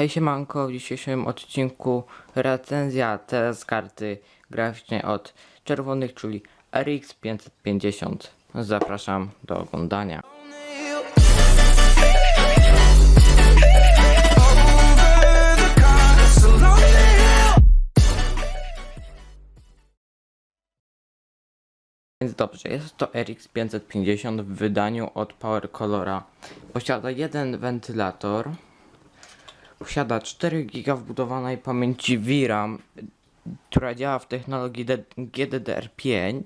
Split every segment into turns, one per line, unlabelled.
Hej siemanko, w dzisiejszym odcinku recenzja teraz karty graficznej od czerwonych, czyli RX 550. Zapraszam do oglądania. Więc dobrze, jest to RX 550 w wydaniu od Power Colora. Posiada jeden wentylator, Posiada 4 GB wbudowanej pamięci VRAM, która działa w technologii D- GDDR5.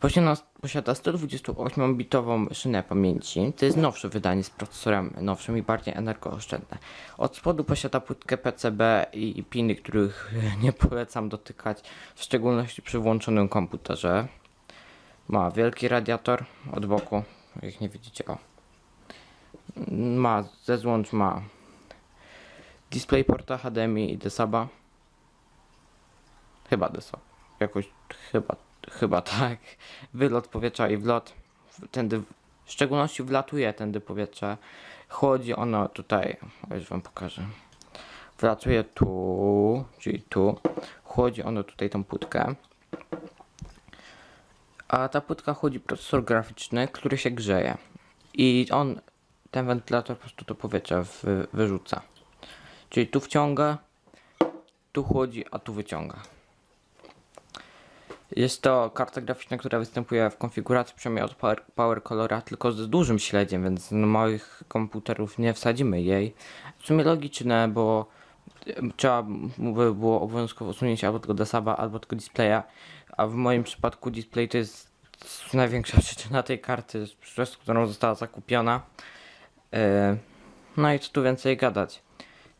Posiada, posiada 128-bitową szynę pamięci. To jest nowsze wydanie z procesorem nowszym i bardziej energooszczędne. Od spodu posiada płytkę PCB i, i piny, których nie polecam dotykać, w szczególności przy włączonym komputerze. Ma wielki radiator od boku, jak nie widzicie, o. Ma, ze złącz ma DisplayPorta HDMI i Desaba. Chyba Desab. Jakoś chyba, chyba tak. Wylot powietrza i wlot. Tędy, w szczególności wlatuje tędy powietrze. Chłodzi ono tutaj. Już wam pokażę. Wlatuje tu, czyli tu. Chłodzi ono tutaj tą płytkę. A ta płytka chłodzi procesor graficzny, który się grzeje. I on, ten wentylator po prostu to powietrze wy, wyrzuca. Czyli tu wciąga, tu chłodzi, a tu wyciąga. Jest to karta graficzna, która występuje w konfiguracji przynajmniej od Power, tylko z dużym śledziem, więc do małych komputerów nie wsadzimy jej. W sumie logiczne, bo trzeba by było obowiązkowo usunięć albo tego desaba, albo tego displaya, a w moim przypadku display to jest największa przyczyna tej karty, przez którą została zakupiona. Yy, no i co tu więcej gadać.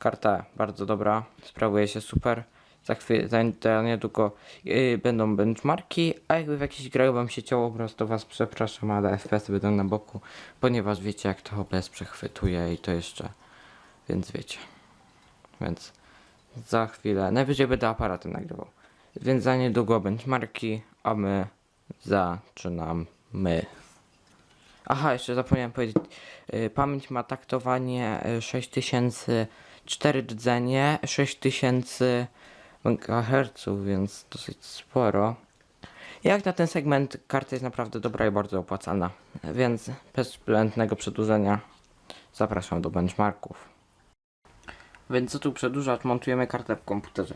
Karta bardzo dobra, sprawuje się super. Za chwilę, za, niedługo yy, będą benchmarki, a jakby w jakiejś grach wam się ciało obraz, to was przepraszam, ale FPS będą na boku, ponieważ wiecie jak to OBS przechwytuje i to jeszcze, więc wiecie. Więc za chwilę, najwyżej będę aparatem nagrywał. Więc za niedługo benchmarki, a my zaczynamy. Aha, jeszcze zapomniałem powiedzieć. y, Pamięć ma taktowanie y, 6000, 4 rdzenie, 6000 MHz, więc dosyć sporo. Jak na ten segment karta jest naprawdę dobra i bardzo opłacalna, więc bez zbędnego przedłużenia zapraszam do benchmarków. Więc co tu przedłużać? Montujemy kartę w komputerze.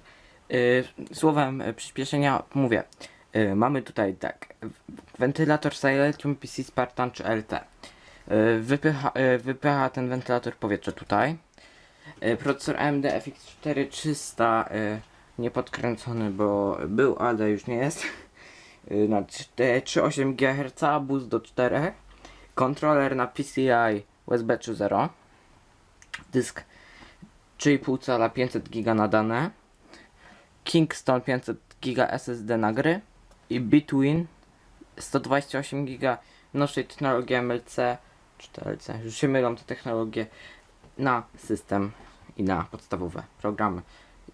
Yy, słowem przyspieszenia mówię. Yy, mamy tutaj tak. Wentylator Silentium PC Spartan czy LT. Yy, wypycha, yy, wypycha ten wentylator powietrze tutaj. Yy, procesor AMD FX 4300 yy, niepodkręcony, bo był, ale już nie jest. Yy, na 3,8 GHz, boost do 4. Kontroler na PCI USB 3.0. Dysk 3,5 cala 500 giga na dane. Kingston 500 giga SSD na gry i Between 128 giga nowszej technologii MLC czy TLC, już się mylą te technologie na system i na podstawowe programy.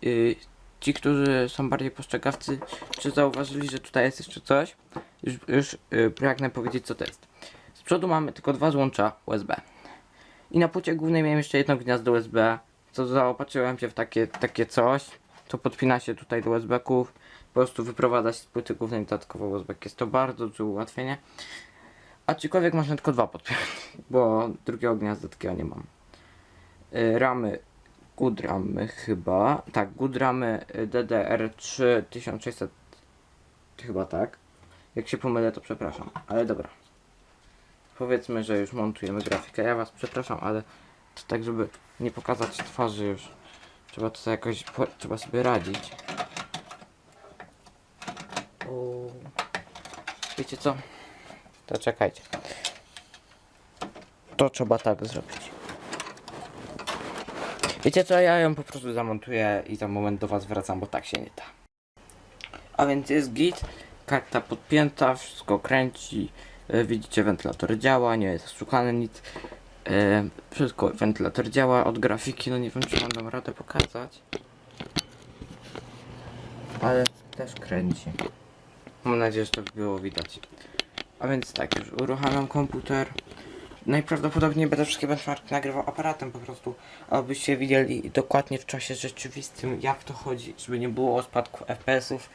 Yy, ci, którzy są bardziej postrzegawcy, czy zauważyli, że tutaj jest jeszcze coś? Już, już yy, pragnę powiedzieć co to jest. Z przodu mamy tylko dwa złącza USB. I na płycie głównej miałem jeszcze jedno gniazdo USB, co zaopatrzyłem się w takie, takie coś, to podpina się tutaj do USB-ków, po prostu wyprowadza się z płyty głównej dodatkowo USB. Jest to bardzo duże ułatwienie. Aczkolwiek można tylko dwa podpiąć, bo drugiego gniazda takiego nie mam. Y, Ramy good ramy chyba. Tak, good ramy y, DDR3 1600 chyba tak. Jak się pomylę to przepraszam, ale dobra. Powiedzmy, że już montujemy grafikę. Ja was przepraszam, ale to tak, żeby nie pokazać twarzy już. Trzeba to jakoś, trzeba sobie radzić. O. Wiecie co? To czekajcie. To trzeba tak zrobić. Wiecie co? Ja ją po prostu zamontuję i za moment do was wracam, bo tak się nie da. A więc jest git, karta podpięta, wszystko kręci. E, Widzicie, wentylator działa, nie jest szukany nic. E, wszystko, wentylator działa od grafiki, no nie wiem czy mam radę pokazać. Ale też kręci. Mam nadzieję, że to było widać. A więc tak, już uruchamiam komputer. Najprawdopodobniej będę wszystkie benchmarki nagrywał aparatem po prostu, abyście widzieli dokładnie w czasie rzeczywistym jak to chodzi, żeby nie było spadku FPS-ów.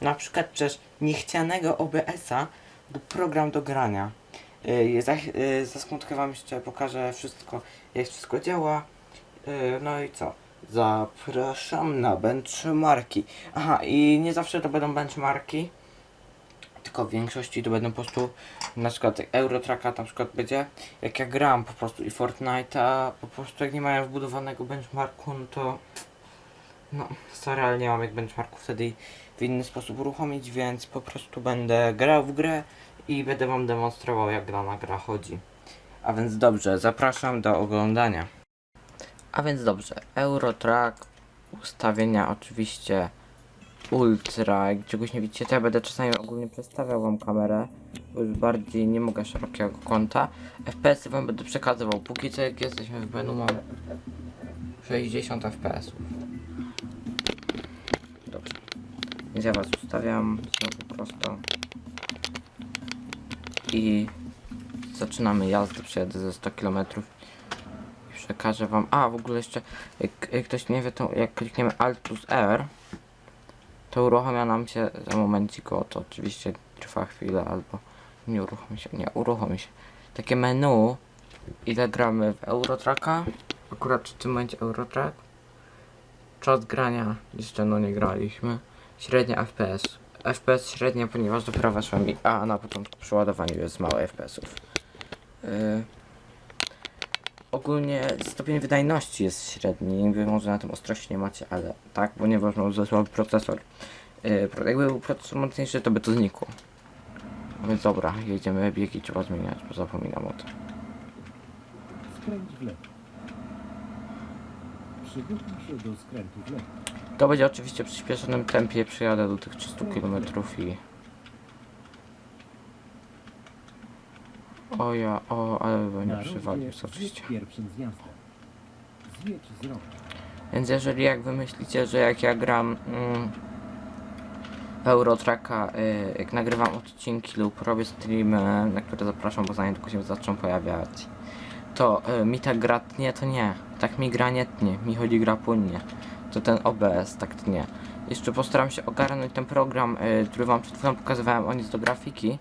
Na przykład przez niechcianego OBS-a lub program do grania. Yy, za, yy, za wam jeszcze pokażę wszystko, jak wszystko działa. Yy, no i co? Zapraszam na benchmarki. Aha, i nie zawsze to będą benchmarki, tylko w większości to będą po prostu na przykład Eurotracka na przykład będzie jak ja gram po prostu i Fortnite'a po prostu jak nie mają wbudowanego benchmarku no to no sorry, ale nie mam jak benchmarku wtedy w inny sposób uruchomić, więc po prostu będę grał w grę i będę wam demonstrował jak dana gra chodzi. A więc dobrze, zapraszam do oglądania. A więc dobrze, Eurotrack, ustawienia oczywiście ultra, jak czegoś nie widzicie, to ja będę czasami ogólnie przedstawiał wam kamerę, bo już bardziej nie mogę szerokiego kąta. FPS wam będę przekazywał, póki co jak jesteśmy w menu mam 60 FPS. Dobrze, więc ja was ustawiam znowu prosto i zaczynamy jazdę, przejadę ze 100 km i przekażę wam, a w ogóle jeszcze, jak, jak ktoś nie wie, to jak klikniemy Alt plus R, to uruchamia nam się za momencik, o to oczywiście trwa chwilę albo nie uruchomi się, nie uruchomi się. Takie menu, ile gramy w Eurotracka, akurat w tym momencie Eurotrack, czas grania, jeszcze no nie graliśmy, średnia FPS. FPS średnia, ponieważ dopiero weszłem i a na początku przy ładowaniu jest mało FPS-ów. Yy. Ogólnie stopień wydajności jest średni, wy może na tym ostrości nie macie, ale tak, ponieważ mam za słaby procesor. Yy, jakby był procesor mocniejszy, to by to znikło. No Więc dobra, jedziemy, biegi trzeba zmieniać, bo zapominam o tym.
Skręć w lewo. Przygotuj się do skrętu w lewo.
To będzie oczywiście w przyspieszonym tempie, przyjadę do tych 300 km i... O ja, o, ale bym nie przywalił
rogu.
Więc jeżeli jak wy myślicie, że jak ja gram mm, w Eurotracka, y, jak nagrywam odcinki lub robię streamy, na które zapraszam, bo za niedługo się zaczną pojawiać, to y, mi tak gra tnie, to nie. Tak mi gra nie tnie, mi chodzi gra płynnie. To ten OBS tak tnie. Jeszcze postaram się ogarnąć ten program, y, który wam przed chwilą pokazywałem, on jest do grafiki,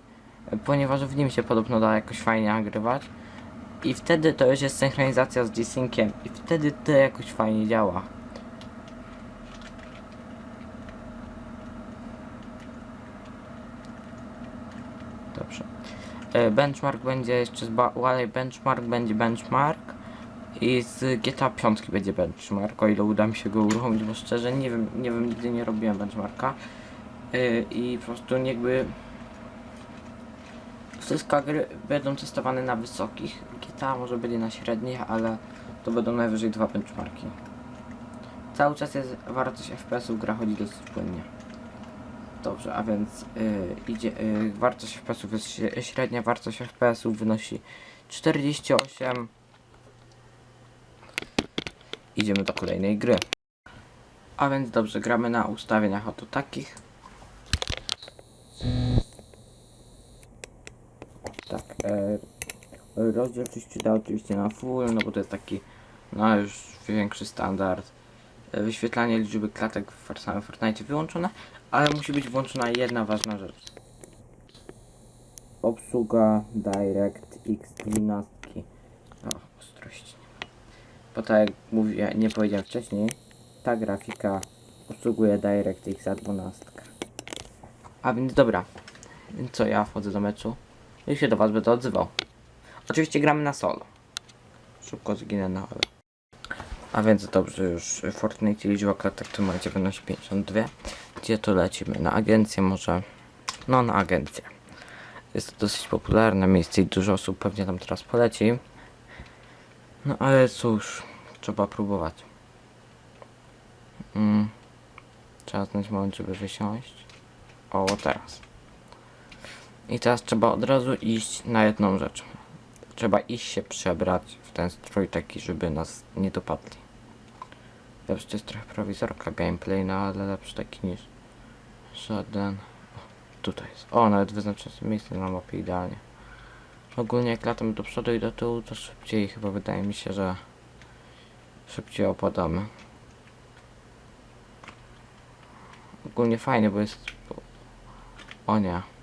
ponieważ w nim się podobno da jakoś fajnie nagrywać. I wtedy to już jest synchronizacja z G-Synciem i wtedy to jakoś fajnie działa. Dobrze. E, Benchmark będzie jeszcze z Wally Benchmark będzie benchmark i z GTA 5 będzie benchmark, o ile uda mi się go uruchomić, bo szczerze nie wiem, nie wiem, nigdy nie robiłem benchmarka E, i po prostu jakby wszystkie gry będą testowane na wysokich, GTA może będzie na średnich, ale to będą najwyżej dwa benchmarki. Cały czas jest wartość FPS-ów, gra chodzi dosyć płynnie. Dobrze, a więc y, idzie, y, wartość FPS-ów jest śre- średnia wartość FPS-ów wynosi 48. Idziemy do kolejnej gry. A więc dobrze, gramy na ustawieniach oto takich. E, rozdzielczość da oczywiście na full, no bo to jest taki, no już większy standard. E, Wyświetlanie liczby klatek w samym Fortnite wyłączone, ale musi być włączona jedna ważna rzecz. Obsługa DirectX 12. O, ostrości. Bo tak jak mówię, nie powiedziałem wcześniej, ta grafika obsługuje DirectX 12. A więc dobra, co ja wchodzę do meczu i się do was będę odzywał. Oczywiście gramy na solo. Szybko zginę na ale. A więc dobrze, już w Fortnite liczba klatek w tym momencie wynosi 52. Gdzie to lecimy? Na agencję może? No na agencję. Jest to dosyć popularne miejsce i dużo osób pewnie tam teraz poleci. No ale cóż, trzeba próbować. Mm. Trzeba znaleźć moment, żeby wysiąść. O, teraz. I teraz trzeba od razu iść na jedną rzecz. Trzeba iść się przebrać w ten strój taki, żeby nas nie dopadli. Lepszy to jest trochę prowizorka gameplay, no ale lepszy taki niż żaden. O, tutaj jest. O, nawet wyznaczyłem sobie miejsce na mapie idealnie. Ogólnie jak latam do przodu i do tyłu, to szybciej chyba wydaje mi się, że szybciej opadamy. Ogólnie fajnie, bo jest... O nie.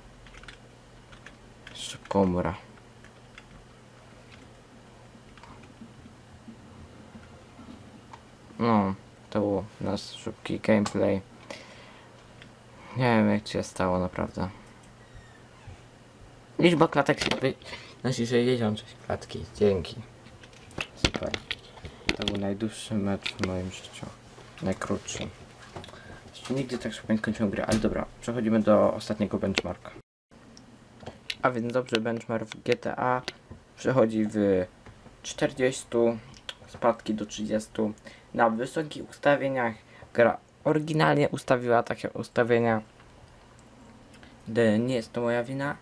No, to był nasz szybki gameplay. Nie wiem jak się stało naprawdę. Liczba klatek się wy... Znaczy 66 klatki. Dzięki. Super. To był najdłuższy mecz w moim życiu. Najkrótszy. Nigdy tak szybko nie skończyłem gry, ale dobra, przechodzimy do ostatniego benchmarka. A więc dobrze, benchmark GTA przechodzi w 40, spadki do 30. Na wysokich ustawieniach gra oryginalnie ustawiła takie ustawienia. Nie jest to moja wina.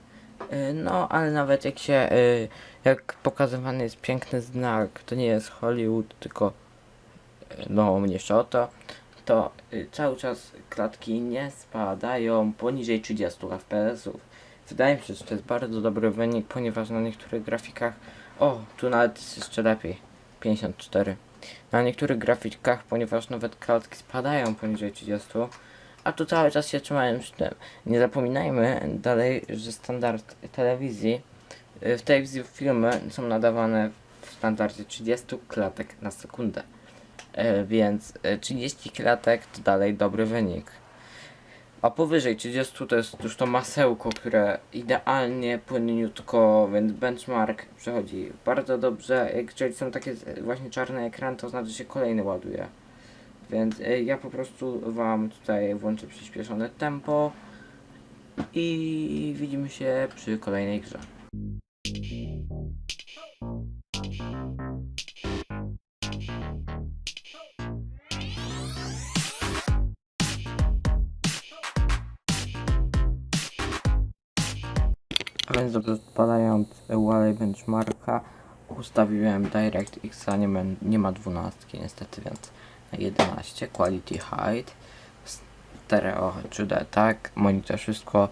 Y, No, ale nawet jak się, y, jak pokazywany jest piękny znak, to nie jest Hollywood, tylko y, no mniejsza o to, to cały czas klatki nie spadają poniżej 30 fps-ów. Wydaje mi się, że to jest bardzo dobry wynik, ponieważ na niektórych grafikach, o, tu nawet jest jeszcze lepiej, 54. Na niektórych grafikach, ponieważ nawet klatki spadają poniżej 30, a tu cały czas się trzymają przy tym. Nie zapominajmy dalej, że standard telewizji, y, w telewizji filmy są nadawane w standardzie 30 klatek na sekundę. E, więc e, 30 klatek to dalej dobry wynik. A powyżej 30 to jest już to masełko, które idealnie płyniutko, więc benchmark przechodzi bardzo dobrze. Jeżeli są takie właśnie czarne ekrany, to znaczy się kolejny ładuje. Więc e, ja po prostu wam tutaj włączę przyspieszone tempo i widzimy się przy kolejnej grze. Więc dobrze odpalając Wally Benchmarka ustawiłem DirectX, a nie ma, nie ma 12 niestety, więc na 11 Quality Height Stereo 3D, tak, monitor wszystko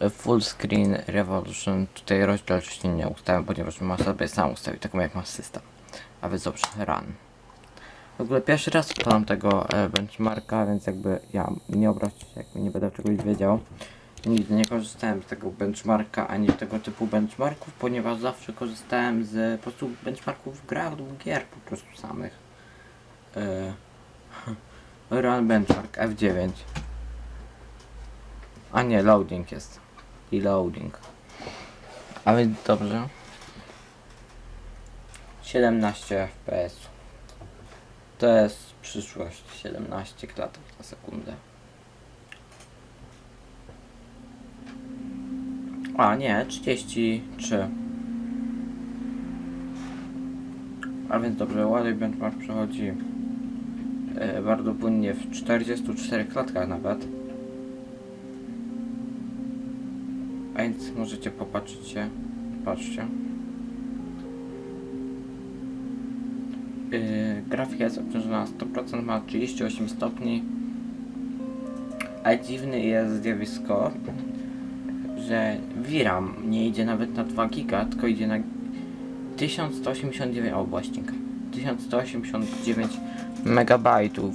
e, Full Screen Revolution, tutaj rozdzielczości nie ustawiam, ponieważ ma sobie sam ustawić, taką jak ma system. A więc dobrze, run. W ogóle pierwszy raz odpalam tego e, benchmarka, więc jakby ja nie obraźcie się, jakby nie będę czegoś wiedział. Nigdy nie korzystałem z tego benchmarka ani tego typu benchmarków, ponieważ zawsze korzystałem z po prostu benchmarków w grach lub gier po prostu samych. Yy, run benchmark F9. A nie, loading jest. I loading. A więc dobrze. 17 FPS. To jest przyszłość. 17 klatek na sekundę. A nie, 33. A więc dobrze, ładuj benchmark przechodzi e, bardzo płynnie w 44 klatkach nawet. A więc możecie popatrzeć się. Patrzcie. Yy, grafika jest obciążona na 100%, ma 38 stopni. A dziwne jest zjawisko, że VRAM nie idzie nawet na 2 giga, tylko idzie na 1189, o błaścinka, 1189 megabajtów,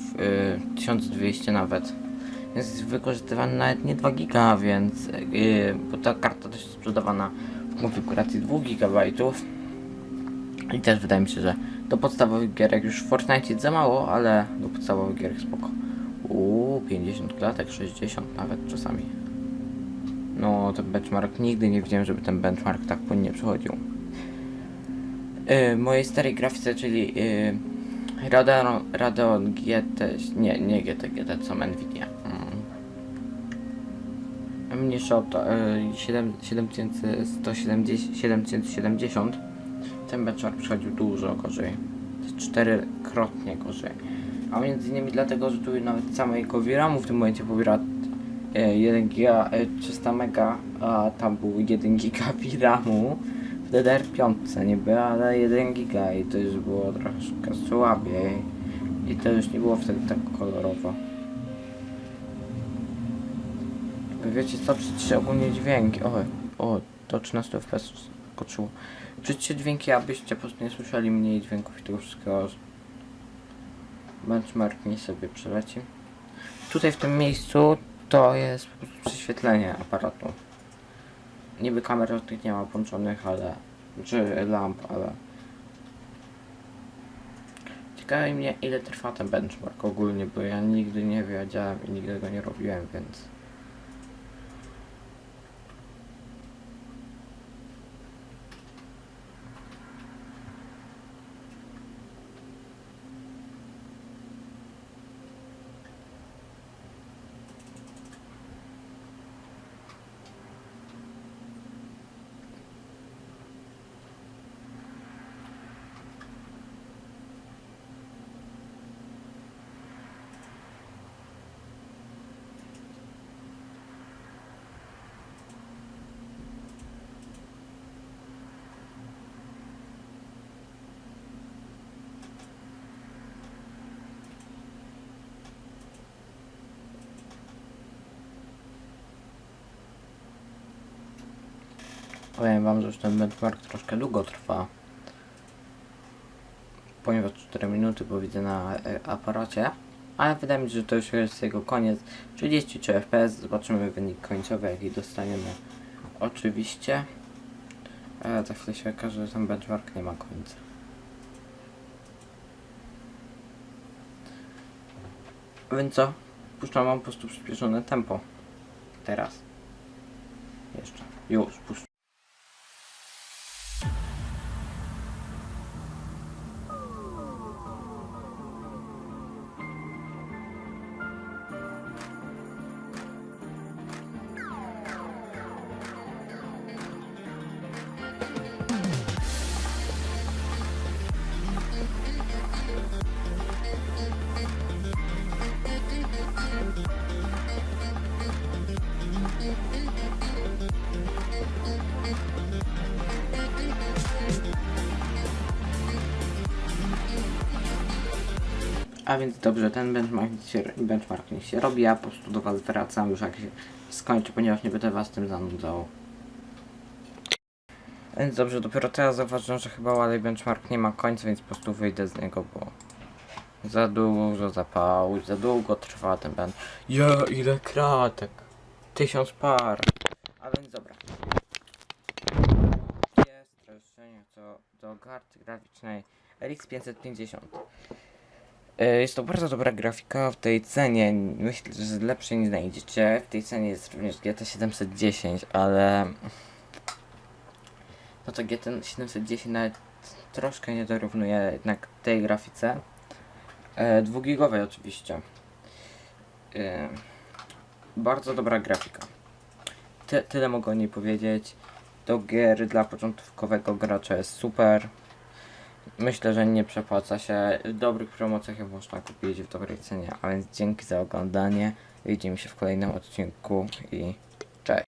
y, 1200 nawet. Jest wykorzystywany nawet nie 2 giga, więc y, bo ta karta też jest sprzedawana w konfiguracji 2 gigabajtów. I też wydaje mi się, że do podstawowych gierek już Fortnite jest za mało, ale do podstawowych gierek spoko. Uuu, 50 klatek, 60 nawet czasami. No, ten benchmark nigdy nie widziałem, żeby ten benchmark tak płynnie przechodził. Yy, mojej starej grafice, czyli yy, Radeon, Radeon GT, nie, nie GT, GT, co Nvidia. Mm. Mniejsza o to, yy, 7, 7170, 770. Ten benchmark przechodził dużo gorzej. Czterykrotnie gorzej. A między innymi dlatego, że tu nawet samego VRAMu w tym momencie pobiera 1 giga e, 300 mega, a tam był 1 giga VRAMu w DDR5 niby, ale 1 giga i to już było troszkę słabiej i to już nie było wtedy tak kolorowo. Wiecie co, przecież ogólnie dźwięki, o, o, do 13 fps skoczyło. Czyćcie dźwięki, abyście po prostu nie słyszeli mniej dźwięków i tego wszystkiego. Benchmark mi sobie przeleci. Tutaj w tym miejscu to jest po prostu prześwietlenie aparatu. Niby kamer tych nie ma włączonych, ale... czy lamp, ale... Ciekawi mnie ile trwa ten benchmark ogólnie, bo ja nigdy nie wiedziałem i nigdy go nie robiłem, więc... Powiem wam, że już ten benchmark troszkę długo trwa. Ponieważ 4 minuty, bo widzę na e, aparacie. Ale wydaje mi się, że to już jest jego koniec. 33 FPS, zobaczymy wynik końcowy, jaki dostaniemy. Oczywiście. E, za chwilę się okaże, że ten benchmark nie ma końca. Więc co? Puszczam wam po prostu przyspieszone tempo. Teraz. Jeszcze. Już, puszczam. A więc dobrze, ten benchmark się, benchmark niech się robi, ja po prostu do Was wracam już jak się skończy, ponieważ nie będę Was tym zanudzał. Więc dobrze, dopiero teraz zauważyłem, że chyba Wally Benchmark nie ma końca, więc po prostu wyjdę z niego, bo za dużo zapału, za długo trwa ten bench. Ja, ile kratek! Tysiąc par! A więc dobra. Jest streszczenie co do karty graficznej RX 550. E, Jest to bardzo dobra grafika w tej cenie. Myślę, że lepszej nie znajdziecie. W tej cenie jest również GT 710, ale no to GT 710 nawet troszkę nie dorównuje jednak tej grafice. E, dwugigowej oczywiście. E, bardzo dobra grafika. Ty, tyle mogę o niej powiedzieć. Do gier dla początkowego gracza jest super myślę, że nie przepłaca się. W dobrych promocjach je można kupić w dobrej cenie. A więc dzięki za oglądanie. Widzimy się w kolejnym odcinku i cześć.